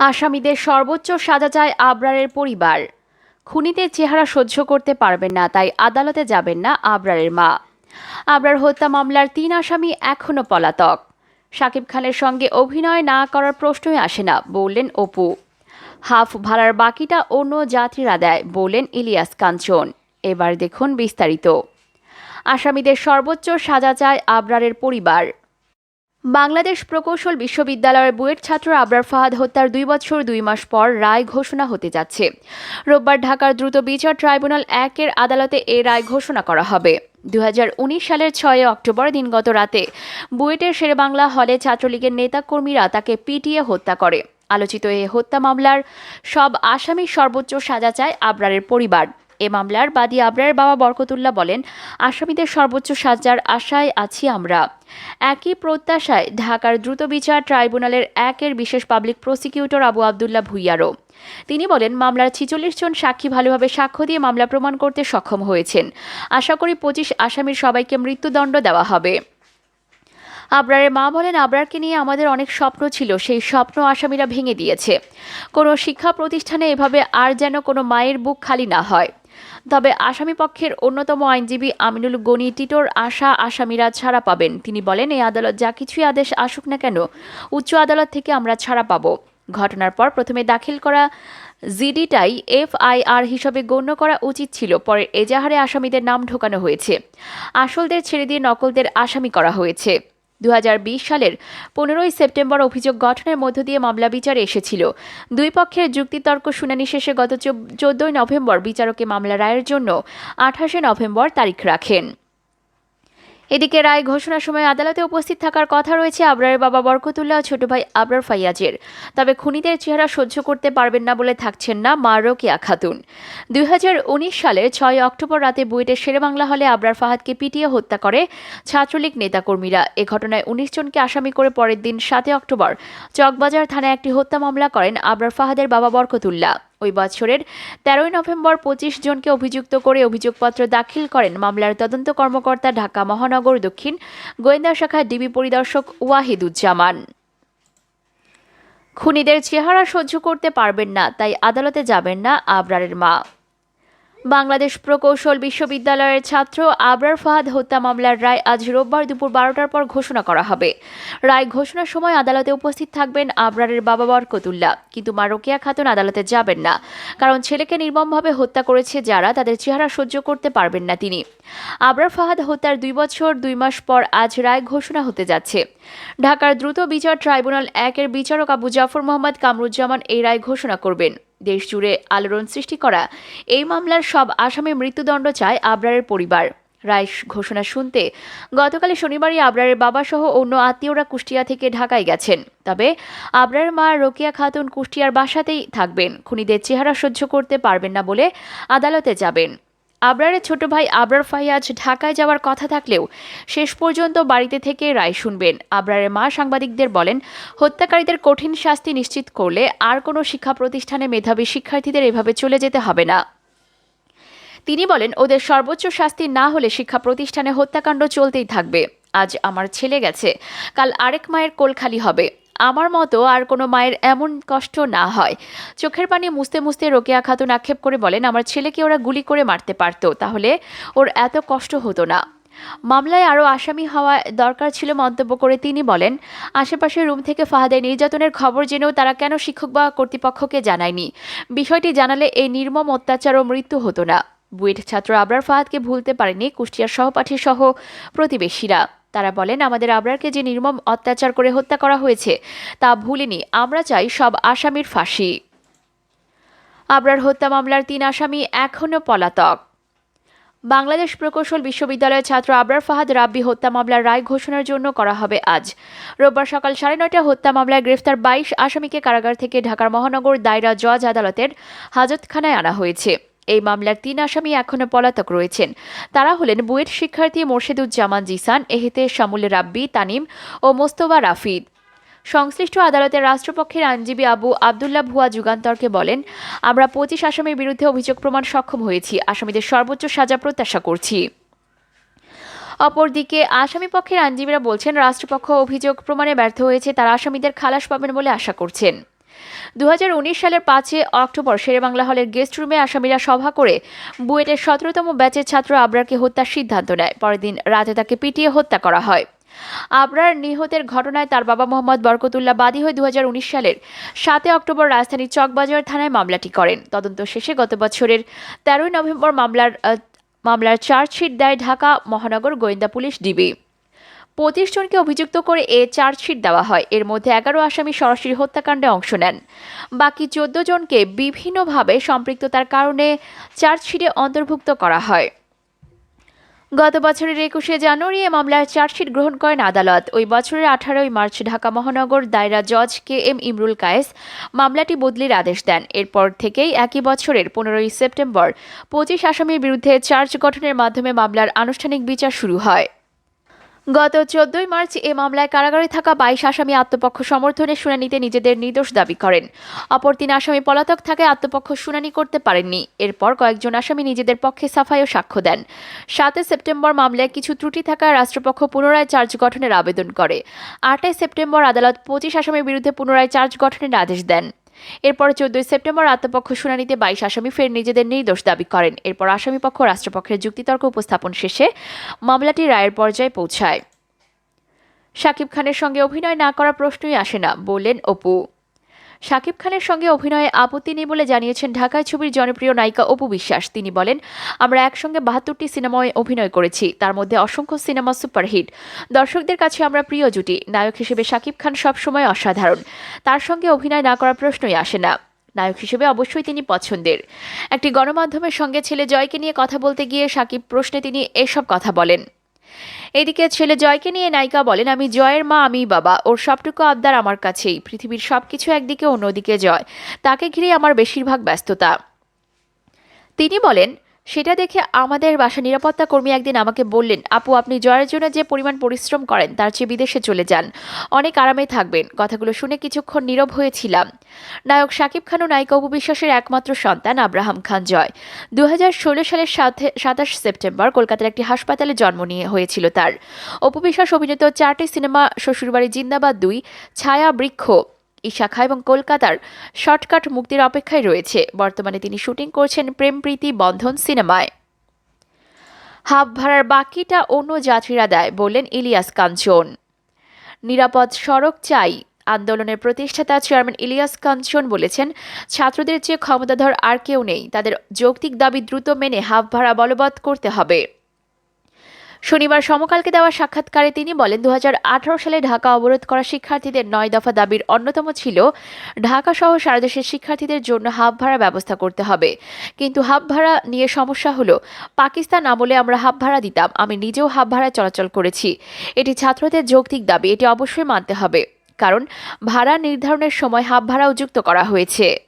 আসামিদের সর্বোচ্চ সাজা চায় আবরারের পরিবার। খুনিদের চেহারা সহ্য করতে পারবেন না, তাই আদালতে যাবেন না আবরারের মা। আবরার হত্যা মামলার তিন আসামি এখনও পলাতক। শাকিব খানের সঙ্গে অভিনয় না করার প্রশ্নই আসে না, বললেন অপু। হাফ ভাড়ার বাকিটা অন্য যাত্রীরা দেয়, বললেন ইলিয়াস কাঞ্চন। এবার দেখুন বিস্তারিত। আসামিদের সর্বোচ্চ সাজা চায় আবরারের পরিবার। বাংলাদেশ প্রকৌশল বিশ্ববিদ্যালয়ের বুয়েট ছাত্র আবরার ফাহাদ হত্যার দুই বছর দুই মাস পর রায় ঘোষণা হতে যাচ্ছে। রোববার ঢাকার দ্রুত বিচার ট্রাইব্যুনাল একের আদালতে এ রায় ঘোষণা করা হবে। দু হাজার উনিশ সালের ছয় অক্টোবর দিনগত রাতে বুয়েটের শেরেবাংলা হলে ছাত্রলীগের নেতাকর্মীরা তাকে পিটিয়ে হত্যা করে। আলোচিত এ হত্যা মামলার সব আসামি সর্বোচ্চ সাজা চায় আবরারের পরিবার। এ মামলার বাদী আবরারের বাবা বরকতুল্লাহ বলেন, আসামিদের সর্বোচ্চ সাজার আশায় আছি আমরা। একই প্রত্যাশায় ঢাকার দ্রুত বিচার ট্রাইব্যুনালের একের বিশেষ পাবলিক প্রসিকিউটর আবু আবদুল্লাহ ভুইয়ারও। তিনি বলেন, মামলার ছিচল্লিশ জন সাক্ষী ভালোভাবে সাক্ষ্য দিয়ে মামলা প্রমাণ করতে সক্ষম হয়েছেন। আশা করি পঁচিশ আসামির সবাইকে মৃত্যুদণ্ড দেওয়া হবে। আবরারের মা বলেন, আবরারকে নিয়ে আমাদের অনেক স্বপ্ন ছিল, সেই স্বপ্ন আসামিরা ভেঙে দিয়েছে। কোনো শিক্ষা প্রতিষ্ঠানে এভাবে আর যেন কোনো মায়ের বুক খালি না হয়। তবে আসামি পক্ষের অন্যতম আইনজীবী আমিনুল গনি টিটোর আশা আসামিরা ছাড়া পাবেন। তিনি বলেন, এই আদালত যা কিছুই আদেশ আসুক না কেন, উচ্চ আদালত থেকে আমরা ছাড়া পাব। ঘটনার পর প্রথমে দাখিল করা জিডিটাই এফআইআর হিসাবে গণ্য করা উচিত ছিল, পরে এজাহারে আসামিদের নাম ঢোকানো হয়েছে। আসলদের ছেড়ে দিয়ে নকলদের আসামি করা হয়েছে। দু হাজার বিশ সালের পনেরোই সেপ্টেম্বর অভিযোগ গঠনের মধ্য দিয়ে মামলা বিচারে এসেছিল। দুই পক্ষের যুক্তিতর্ক শুনানি শেষে গত চোদ্দই নভেম্বর বিচারকে মামলা রায়ের জন্য আঠাশে নভেম্বর তারিখ রাখেন। এদিকে রায় ঘোষণার সময় আদালতে উপস্থিত থাকার কথা রয়েছে আবরারের বাবা বরকতুল্লাহ ছোট ভাই আবরার ফাইয়াজের। তবে খুনিদের চেহারা সহ্য করতে পারবেন না বলে থাকছেন না মা রোকেয়া খাতুন। দুই হাজার উনিশ সালের ছয় অক্টোবর রাতে বুয়েটের শেরেবাংলা হলে আবরার ফাহাদকে পিটিয়ে হত্যা করে ছাত্রলীগ নেতাকর্মীরা। এ ঘটনায় উনিশ জনকে আসামি করে পরের দিন সাতই অক্টোবর চকবাজার থানায় একটি হত্যা মামলা করেন আবরার ফাহাদের বাবা বরকতুল্লাহ। ওই বছরের তেরোই নভেম্বর পঁচিশ জনকে অভিযুক্ত করে অভিযোগপত্র দাখিল করেন মামলার তদন্ত কর্মকর্তা ঢাকা মহানগর দক্ষিণ গোয়েন্দা শাখার ডিবি পরিদর্শক ওয়াহিদুজ্জামান। খুনিদের চেহারা সহ্য করতে পারবেন না, তাই আদালতে যাবেন না আবরারের মা। বাংলাদেশ প্রকৌশল বিশ্ববিদ্যালয়ের ছাত্র আবরার ফাহাদ হত্যা মামলার রায় আজ রোববার দুপুর বারোটার পর ঘোষণা করা হবে। রায় ঘোষণার সময় আদালতে উপস্থিত থাকবেন আবরারের বাবা বরকতুল্লাহ। কিন্তু মা রোকেয়া খাতুন আদালতে যাবেন না, কারণ ছেলেকে নির্মমভাবে হত্যা করেছে যারা, তাদের চেহারা সহ্য করতে পারবেন না তিনি। আবরার ফাহাদ হত্যার দুই বছর, দুই মাস পর আজ রায় ঘোষণা হতে যাচ্ছে। ঢাকার দ্রুত বিচার ট্রাইব্যুনাল একের বিচারক আবু জাফর মোহাম্মদ কামরুজ্জামান এই রায় ঘোষণা করবেন। দেশজুড়ে আলোড়ন সৃষ্টি করা। এই মামলার সব আসামি মৃত্যুদণ্ড চায় আবরারের পরিবার। রায় ঘোষণা শুনতে গতকাল শনিবারই আবরারের বাবাসহ অন্য আত্মীয়রা কুষ্টিয়া থেকে ঢাকায় গেছেন। তবে আবরার মা রোকিয়া খাতুন কুষ্টিয়ার বাসাতেই থাকবেন। খুনিদের চেহারা সহ্য করতে পারবেন না বলে আদালতে যাবেন। আবরারের ছোট ভাই আবরার ফাইয়াজ ঢাকায় যাওয়ার কথা থাকলেও শেষ পর্যন্ত বাড়িতে থেকে রায় শুনবেন। আবরারের মা সাংবাদিকদের বলেন, হত্যাকারীদের কঠিন শাস্তি নিশ্চিত করলে আর কোনো শিক্ষা প্রতিষ্ঠানে মেধাবী শিক্ষার্থীদের এভাবে চলে যেতে হবে না। তিনি বলেন, ওদের সর্বোচ্চ শাস্তি না হলে শিক্ষা প্রতিষ্ঠানে হত্যাকাণ্ড চলতেই থাকবে। আজ আমার ছেলে গেছে, কাল আরেক মায়ের কোল খালি হবে। আমার মতো আর কোনো মায়ের এমন কষ্ট না হয়। চোখের পানি মুছতে মুছতে রোকেয়া খাতুন আক্ষেপ করে বলেন, আমার ছেলেকে ওরা গুলি করে মারতে পারত, তাহলে ওর এত কষ্ট হতো না। মামলায় আরও আসামি হওয়া দরকার ছিল মন্তব্য করে তিনি বলেন, আশেপাশের রুম থেকে ফাহাদের নির্যাতনের খবর জেনেও তারা কেন শিক্ষক বা কর্তৃপক্ষকে জানায়নি? বিষয়টি জানালে এই নির্মম অত্যাচার ও মৃত্যু হতো না। বুয়েট ছাত্র আবরার ফাহাদকে ভুলতে পারেনি কুষ্টিয়ার সহপাঠী সহ প্রতিবেশীরা। তারা বলেন, আমাদের আবরারকে যে নির্মম অত্যাচার করে হত্যা করা হয়েছে, তা ভুলিনি। আমরা চাই সব আসামির ফাঁসি। আবরার হত্যা মামলার তিন আসামি এখনও পলাতক। বাংলাদেশ প্রকৌশল বিশ্ববিদ্যালয়ের ছাত্র আবরার ফাহাদ রাব্বি হত্যা মামলার রায় ঘোষণার জন্য করা হবে আজ। রোববার সকাল সাড়ে নয়টা হত্যা মামলায় গ্রেফতার বাইশ আসামিকে কারাগার থেকে ঢাকার মহানগর দায়রা জজ আদালতের হাজতখানায় আনা হয়েছে। এই মামলার তিন আসামি এখনও পলাতক রয়েছেন। তারা হলেন বুয়েট শিক্ষার্থী মোর্শেদুজ্জামান জিসান, এহেতে শামুল রাব্বি, তানিম ও মোস্তফা রাফিদ। সংশ্লিষ্ট আদালতের রাষ্ট্রপক্ষের আইনজীবী আবু আবদুল্লাহ ভুয়া যুগান্তরকে বলেন, আমরা পঁচিশ আসামির বিরুদ্ধে অভিযোগ প্রমাণ সক্ষম হয়েছি। আসামিদের সর্বোচ্চ সাজা প্রত্যাশা করছি। অপরদিকে আসামি পক্ষের আইনজীবীরা বলছেন, রাষ্ট্রপক্ষ অভিযোগ প্রমাণে ব্যর্থ হয়েছে। তারা আসামিদের খালাস পাবেন বলে আশা করছেন। দু হাজার উনিশ সালের পাঁচই অক্টোবর শেরেবাংলা হলের গেস্ট রুমে আসামিরা সভা করে বুয়েটের সতেরোতম ব্যাচের ছাত্র আবরারকে হত্যার সিদ্ধান্ত নেয়। পরের দিন রাতে তাকে পিটিয়ে হত্যা করা হয়। আবরার নিহতের ঘটনায় তার বাবা মোহাম্মদ বরকতুল্লাহ বাদী হয়ে দুহাজার উনিশ সালের সাতই অক্টোবর রাজধানীর চকবাজার থানায় মামলাটি করেন। তদন্ত শেষে গত বছরের তেরোই নভেম্বর মামলার মামলার চার্জশিট দেয় ঢাকা মহানগর গোয়েন্দা পুলিশ ডিবি। পঁচিশ জনকে অভিযুক্ত করে এ চার্জশিট দেওয়া হয়। এর মধ্যে এগারো আসামি সরাসরি হত্যাকাণ্ডে অংশ নেন। বাকি চোদ্দ জনকে বিভিন্নভাবে সম্পৃক্ততার কারণে চার্জশিটে অন্তর্ভুক্ত করা হয়। গত বছরের একুশে জানুয়ারি এ মামলার চার্জশিট গ্রহণ করেন আদালত। ওই বছরের আঠারোই মার্চ ঢাকা মহানগর দায়রা জজ কে এম ইমরুল কায়েস মামলাটি বদলির আদেশ দেন। এরপর থেকেই একই বছরের পনেরোই সেপ্টেম্বর পঁচিশ আসামির বিরুদ্ধে চার্জ গঠনের মাধ্যমে মামলার আনুষ্ঠানিক বিচার শুরু হয়। গত চোদ্দই মার্চ এ মামলায় কারাগারে থাকা বাইশ আসামি আত্মপক্ষ সমর্থনে শুনানিতে নিজেদের নির্দোষ দাবি করেন। অপর তিন আসামি পলাতক থাকায় আত্মপক্ষ শুনানি করতে পারেননি। এরপর কয়েকজন আসামি নিজেদের পক্ষে সাফাই ও সাক্ষ্য দেন। সাতই সেপ্টেম্বর মামলায় কিছু ত্রুটি থাকায় রাষ্ট্রপক্ষ পুনরায় চার্জ গঠনের আবেদন করে। আটই সেপ্টেম্বর আদালত পঁচিশ আসামির বিরুদ্ধে পুনরায় চার্জ গঠনের আদেশ দেন। এরপর চোদ্দই সেপ্টেম্বর আত্মপক্ষ শুনানিতে বাইশ আসামি ফের নিজেদের নির্দোষ দাবি করেন। এরপর আসামিপক্ষ রাষ্ট্রপক্ষের যুক্তিতর্ক উপস্থাপন শেষে মামলাটি রায়ের পর্যায়ে পৌঁছায়। শাকিব খানের সঙ্গে অভিনয় না করার প্রশ্নই আসে না, বললেন অপু। শাকিব খানের সঙ্গে অভিনয়ে আপত্তি নেই বলে জানিয়েছেন ঢাকায় ছবির জনপ্রিয় নায়িকা অপু বিশ্বাস। তিনি বলেন, আমরা একসঙ্গে বাহাত্তরটি সিনেমায় অভিনয় করেছি। তার মধ্যে অসংখ্য সিনেমা সুপারহিট। দর্শকদের কাছে আমরা প্রিয় জুটি। নায়ক হিসেবে শাকিব খান সবসময় অসাধারণ। তার সঙ্গে অভিনয় না করার প্রশ্নই আসে না। নায়ক হিসেবে অবশ্যই তিনি পছন্দের। একটি গণমাধ্যমের সঙ্গে ছেলে জয়কে নিয়ে কথা বলতে গিয়ে সাকিব প্রশ্নে তিনি এসব কথা বলেন। এদিকে ছেলে জয়কে নিয়ে নায়িকা বলেন, আমি জয়ের মা, আমি বাবা। ওর সবটুকু আবদার আমার কাছেই। পৃথিবীর সব কিছু একদিকে, অন্যদিকে জয়। তাকে ঘিরে আমার বেশিরভাগ ব্যস্ততা। তিনি বলেন সেটা দেখে আমাদের বাসা নিরাপত্তা কর্মী একদিন আমাকে বললেন, আপু, আপনি জয়ের জন্য যে পরিমাণ পরিশ্রম করেন, তার চেয়ে বিদেশে চলে যান। অনেক আরামে থাকবেন। কথাগুলো শুনে কিছুক্ষণ নীরব হয়েছিলাম। নায়ক শাকিব খান ও নায়িকা উপবিশ্বাসের একমাত্র সন্তান আব্রাহাম খান জয়। দু হাজার ষোলো সালের সাথে সাতাশ সেপ্টেম্বর কলকাতার একটি হাসপাতালে জন্ম নিয়ে হয়েছিল তার। অপবিশ্বাস অভিনীত চারটি সিনেমা, শ্বশুরবাড়ি জিন্দাবাদ দুই, ছায়া বৃক্ষ ইশাখা এবং কলকাতার শর্টকাট মুক্তির অপেক্ষায় রয়েছে। বর্তমানে তিনি শুটিং করছেন প্রেম প্রীতি বন্ধন সিনেমায়। হাফ ভাড়ার বাকিটা অন্য যাত্রীরা দেয়, বললেন ইলিয়াস কাঞ্চন। নিরাপদ সড়ক চাই, আন্দোলনের প্রতিষ্ঠাতা চেয়ারম্যান ইলিয়াস কাঞ্চন বলেছেন, ছাত্রদের চেয়ে ক্ষমতাধর আর কেউ নেই, তাদের যৌক্তিক দাবি দ্রুত মেনে হাফ ভাড়া বলবৎ করতে হবে। শনিবার সমকালকে দেওয়া সাক্ষাৎকারে তিনি বলেন দু হাজার আঠেরো সালে ঢাকা অবরোধ করা শিক্ষার্থীদের নয় দফা দাবির অন্যতম ছিল, ঢাকা সহ সারা দেশের শিক্ষার্থীদের জন্য হাফ ভাড়া ব্যবস্থা করতে হবে। কিন্তু হাফ ভাড়া নিয়ে সমস্যা হলো, পাকিস্তান আমলে আমরা হাফ ভাড়া দিতাম, আমি নিজেও হাফ ভাড়া চলাচল করেছি। এটি ছাত্রদের যৌক্তিক দাবি, এটি অবশ্যই মানতে হবে। কারণ, ভাড়া নির্ধারণের সময় হাফ ভাড়াও যুক্ত করা হয়েছে।